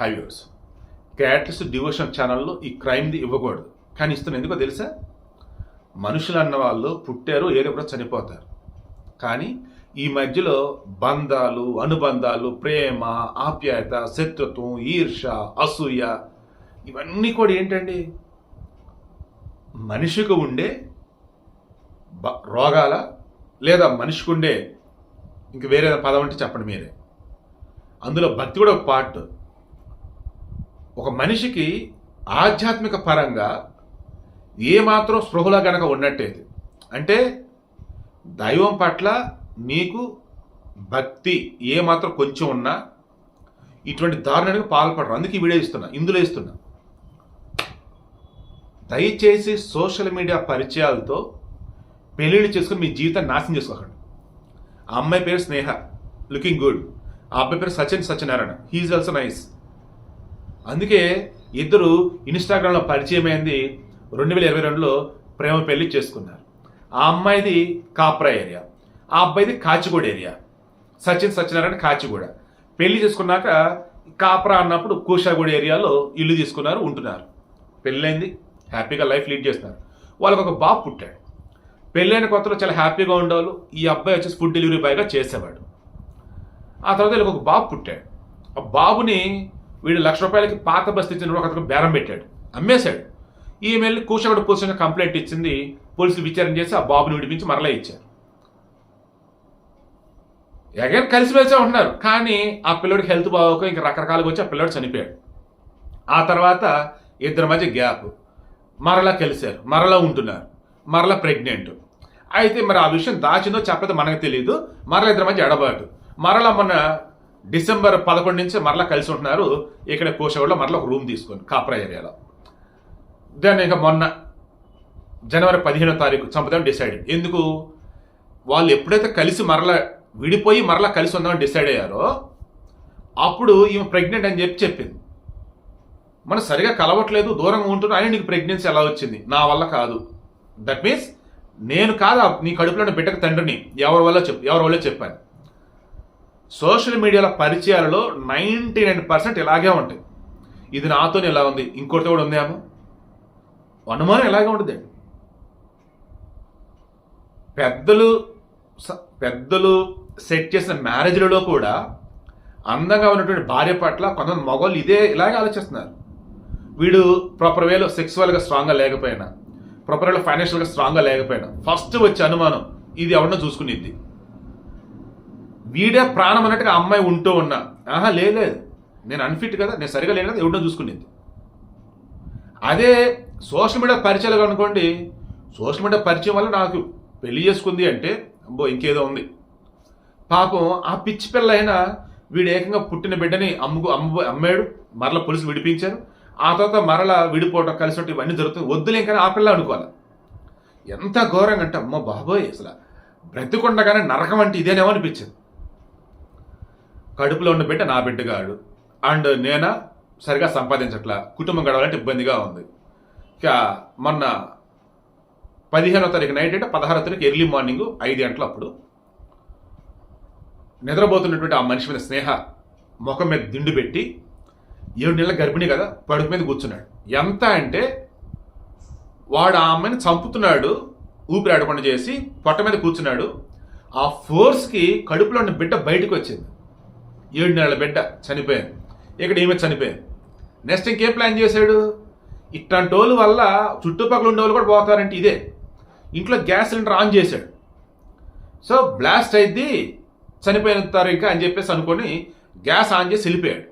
హైవ్యూర్స్ catalyst devotion ఛానల్లో ఈ క్రైమ్ది ఇవ్వకూడదు. కానీ ఇస్తున్న ఎందుకో తెలుసా? మనుషులు అన్న వాళ్ళు పుట్టారు ఏదో కూడా చనిపోతారు. కానీ ఈ మధ్యలో బంధాలు అనుబంధాలు ప్రేమ ఆప్యాయత శత్రుత్వం ఈర్ష అసూయ ఇవన్నీ కూడా ఏంటండి? మనిషికి ఉండే బ- రోగాల లేదా మనిషికి ఉండే ఇంక వేరే పదం అంటే చెప్పండి మీరే. అందులో భక్తి కూడా ఒక పార్ట్. ఒక మనిషికి ఆధ్యాత్మిక పరంగా ఏమాత్రం స్పృహలో గనక ఉన్నట్టేది. అంటే దైవం పట్ల నీకు భక్తి ఏమాత్రం కొంచెం ఉన్నా ఇటువంటి దారుణానికి పాల్పడరు. అందుకే వీడియో ఇస్తున్నా ఇందులో ఇస్తున్నా దయచేసి సోషల్ మీడియా పరిచయాలతో పెళ్ళిళ్ళు చేసుకుని మీ జీవితాన్ని నాశనం చేసుకోకండి. ఆ అమ్మాయి పేరు స్నేహ లుకింగ్ గుడ్. ఆ అబ్బాయి పేరు Sachin Satyanarayana. He is also nice. అందుకే ఇద్దరు ఇన్స్టాగ్రామ్లో పరిచయం అయింది రెండు వేల ఇరవై రెండులో ప్రేమ పెళ్ళి చేసుకున్నారు. ఆ అమ్మాయిది కాప్రా ఏరియా ఆ అబ్బాయిది కాచిగూడ ఏరియా. సచిన్ సత్యనారాయణ కాచిగూడ. పెళ్ళి చేసుకున్నాక కాప్రా అన్నప్పుడు కూషాగూడ ఏరియాలో ఇల్లు తీసుకున్నారు ఉంటున్నారు. పెళ్ళైంది హ్యాపీగా లైఫ్ లీడ్ చేస్తున్నారు. వాళ్ళకు ఒక బాబు పుట్టాడు. పెళ్ళైన కొత్తలో చాలా హ్యాపీగా ఉండేవాళ్ళు. ఈ అబ్బాయి వచ్చేసి ఫుడ్ డెలివరీ బాయ్గా చేసేవాడు. ఆ తర్వాత వీళ్ళకి ఒక బాబు పుట్టాడు. ఆ బాబుని వీడు లక్ష రూపాయలకి పాత బస్తీ ఇచ్చిన ఒకరికి బేరం పెట్టాడు. అమ్మేశాడు. ఈమె వెళ్ళి కూషగడ పోలీసులకు కంప్లైంట్ ఇచ్చింది పోలీసులు విచారణ చేసి ఆ బాబుని విడిపించి మరలా ఇచ్చారు. ఎగైన్ కలిసిమెలిసే ఉంటున్నారు కానీ ఆ పిల్లడికి హెల్త్ బాగోక ఇంకా రకరకాలుగా వచ్చి ఆ పిల్లడు చనిపోయాడు. ఆ తర్వాత ఇద్దరి మధ్య గ్యాప్. మరలా కలిశారు మరలా ఉంటున్నారు మరలా ప్రెగ్నెంట్. అయితే మరి ఆ విషయం దాచిందో చెప్పదో మనకు తెలియదు మరలా ఇద్దరి మధ్య ఎడబాటు. మరలా మొన్న డిసెంబర్ పదకొండు నుంచి మరలా కలిసి ఉంటున్నారు. ఇక్కడ కోశవాడలో మరలా ఒక రూమ్ తీసుకొని కాప్రా ఏరియాలో. దాన్ని ఇంకా మొన్న జనవరి పదిహేనో తారీఖు చంపుదాం డిసైడ్ ఎందుకు? వాళ్ళు ఎప్పుడైతే కలిసి మరలా విడిపోయి మరలా కలిసి ఉందామని డిసైడ్ అయ్యారో అప్పుడు ఈమె ప్రెగ్నెంట్ అని చెప్పి చెప్పింది. మనం సరిగా కలవట్లేదు దూరంగా ఉంటున్నా అని నీకు ప్రెగ్నెన్సీ ఎలా వచ్చింది? నా వల్ల కాదు. దట్ మీన్స్ నేను కాదు నీ కడుపులో బిడ్డకు తండ్రిని. ఎవరి వల్ల చెప్పు ఎవరి వల్ల చెప్పాను. సోషల్ మీడియాలో పరిచయాలలో నైంటీ నైన్ పర్సెంట్ ఇలాగే ఉంటాయి. ఇది నాతో ఇలా ఉంది ఇంకోటితో కూడా ఉందేమో అనుమానం ఇలాగే ఉంటుంది పెద్దలు స- పెద్దలు సెట్ చేసిన మ్యారేజ్లలో కూడా అందంగా ఉన్నటువంటి భార్య పట్ల కొంతమంది మగవాళ్ళు ఇదే ఇలాగే ఆలోచిస్తున్నారు. వీడు ప్రాపర్ వేలో సెక్సువల్గా స్ట్రాంగ్గా లేకపోయినా ప్రాపర్ వేలో ఫైనాన్షియల్గా స్ట్రాంగ్గా లేకపోయినా ఫస్ట్ వచ్చే అనుమానం ఇది ఎవరినో చూసుకునేది వీడే ప్రాణం అన్నట్టుగా అమ్మాయి ఉంటూ ఉన్నా. ఆహా లేదు నేను అన్ఫిట్ కదా నేను సరిగా లేను కదా ఎవడో చూసుకునేది. అదే సోషల్ మీడియా పరిచయాలు అనుకోండి సోషల్ మీడియా పరిచయం వల్ల నాకు పెళ్ళి చేసుకుంది అంటే అబ్బో ఇంకేదో ఉంది. పాపం ఆ పిచ్చి పిల్ల అయినా వీడు ఏకంగా పుట్టిన బిడ్డని అమ్ముకు అమ్ము అమ్మాడు మరల పోలీసులు విడిపించారు. ఆ తర్వాత మరల విడిపోవడం కలిసి ఉంటే ఇవన్నీ జరుగుతుంది. వద్దులే కానీ ఆ పిల్ల అనుకోవాలి. ఎంత ఘోరంగా అంటే అమ్మ బాబోయ్ అసలు బ్రతికుండగానే నరకం అంటే ఇదేనేమో అనిపించింది. కడుపులో ఉన్న బిడ్డ నా బిడ్డగాడు. అండ్ నేనా సరిగా సంపాదించట్లా. కుటుంబం గడవాలంటే ఇబ్బందిగా ఉంది. ఇక మొన్న పదిహేనో తారీఖు నైట్ అంటే పదహారో తారీఖు ఎర్లీ మార్నింగ్ ఐదు గంటల అప్పుడు నిద్రపోతున్నటువంటి ఆ మనిషి మీద స్నేహ ముఖం మీద దిండు పెట్టి ఏడు నెలల గర్భిణి కదా పడుపు మీద కూర్చున్నాడు. ఎంత అంటే వాడు ఆ అమ్మాయిని చంపుతున్నాడు ఊపిరాడకుండా చేసి పొట్ట మీద కూర్చున్నాడు. ఆ ఫోర్స్కి కడుపులో ఉన్న బిడ్డ బయటకు వచ్చింది. ఏడు నెలల బిడ్డ చనిపోయింది ఇక్కడ ఈమె చనిపోయింది నెక్స్ట్ ఇంకేం ప్లాన్ చేశాడు? ఇట్లాంటి వాళ్ళు వల్ల చుట్టుపక్కల ఉండే వాళ్ళు కూడా పోతారంటే ఇదే. ఇంట్లో గ్యాస్ సిలిండర్ ఆన్ చేశాడు. సో బ్లాస్ట్ అయింది చనిపోయిన ఇంకా అని చెప్పేసి అనుకొని గ్యాస్ ఆన్ చేసి వెళ్ళిపోయాడు.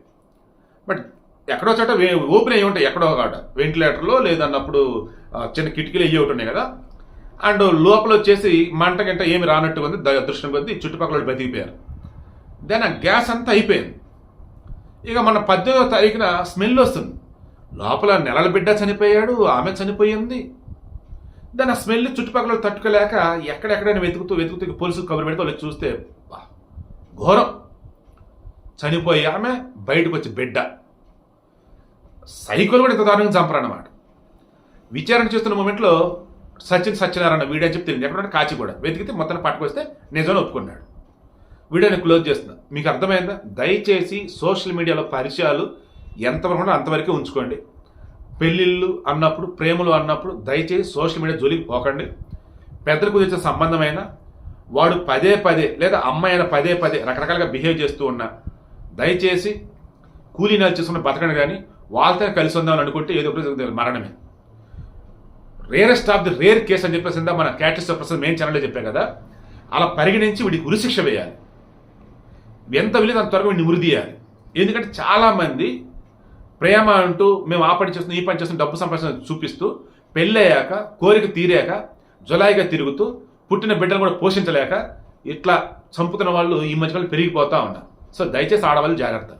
బట్ ఎక్కడో చోట వే- ఓపెన్ అయ్యి ఉంటాయి ఎక్కడో కాట వెంటిలేటర్లో లేదన్నప్పుడు చిన్న కిటికీలు అయ్యి ఒకటి ఉన్నాయి కదా. అండ్ లోపల వచ్చేసి మంట గంట ఏమి రానట్టు ఉంది. ద- కొద్ది చుట్టుపక్కల బతికిపోయారు. దెన్ ఆ గ్యాస్ అంతా అయిపోయింది. ఇక మన పద్దెనిమిదో తారీఖున స్మెల్ వస్తుంది. లోపల నెలల బిడ్డ చనిపోయాడు ఆమె చనిపోయింది. దాని ఆ స్మెల్ చుట్టుపక్కల తట్టుకోలేక ఎక్కడెక్కడైనా వెతుకుతూ వెతుకుతూ పోలీసులు కబురు పెడితే వాళ్ళు చూస్తే ఘోరం. చనిపోయి ఆమె బయటకు వచ్చి బిడ్డ. సైకిల్ కూడా ఇంత దారుణంగా చంపరన్నమాట విచారణ చేస్తున్న మూమెంట్లో సచిన్ సత్యనారాయణ వీడియో చెప్పి తెలియదు ఎక్కడ కాచి కూడా వెతికితే మొత్తం పట్టుకొస్తే నిజం ఒప్పుకున్నాడు. వీడియోని క్లోజ్ చేస్తున్నా. మీకు అర్థమైందా? దయచేసి సోషల్ మీడియాలో పరిచయాలు ఎంతవరకు అంతవరకే ఉంచుకోండి. పెళ్ళిళ్ళు అన్నప్పుడు ప్రేమలు అన్నప్పుడు దయచేసి సోషల్ మీడియా జోలికి పోకండి. పెద్దలకు వచ్చే సంబంధమైన వాడు పదే పదే లేదా అమ్మాయి అయినా పదే పదే రకరకాలుగా బిహేవ్ చేస్తూ ఉన్నా దయచేసి కూలీ నెల చేసుకున్న బతకండి కానీ వాళ్ళతో కలిసి ఉందామని అనుకుంటే ఏదో ఒకటి మరణమే. Rarest of the rare case అని చెప్పేసిందా మన క్యాటిస్ ప్రసాద్ మెయిన్ ఛానల్లో చెప్పా కదా అలా పరిగణించి వీడికి ఉరిశిక్ష వేయాలి. ఎంత వీలేదు అంత త్వరగా నివృత్తి ఉరిదీయాలి ఎందుకంటే చాలామంది ప్రేమ అంటూ మేము ఆ పని చేస్తున్నాం ఈ పని చేస్తున్నాం డబ్బు సంపాదించిన చూపిస్తూ పెళ్ళయ్యాక కోరిక తీరాక జులాయిగా తిరుగుతూ పుట్టిన బిడ్డలు కూడా పోషించలేక ఇట్లా చంపుతున్న వాళ్ళు ఈ మధ్యకాలం పెరిగిపోతూ ఉన్నారు. సో దయచేసి ఆడవాళ్ళు జాగ్రత్త.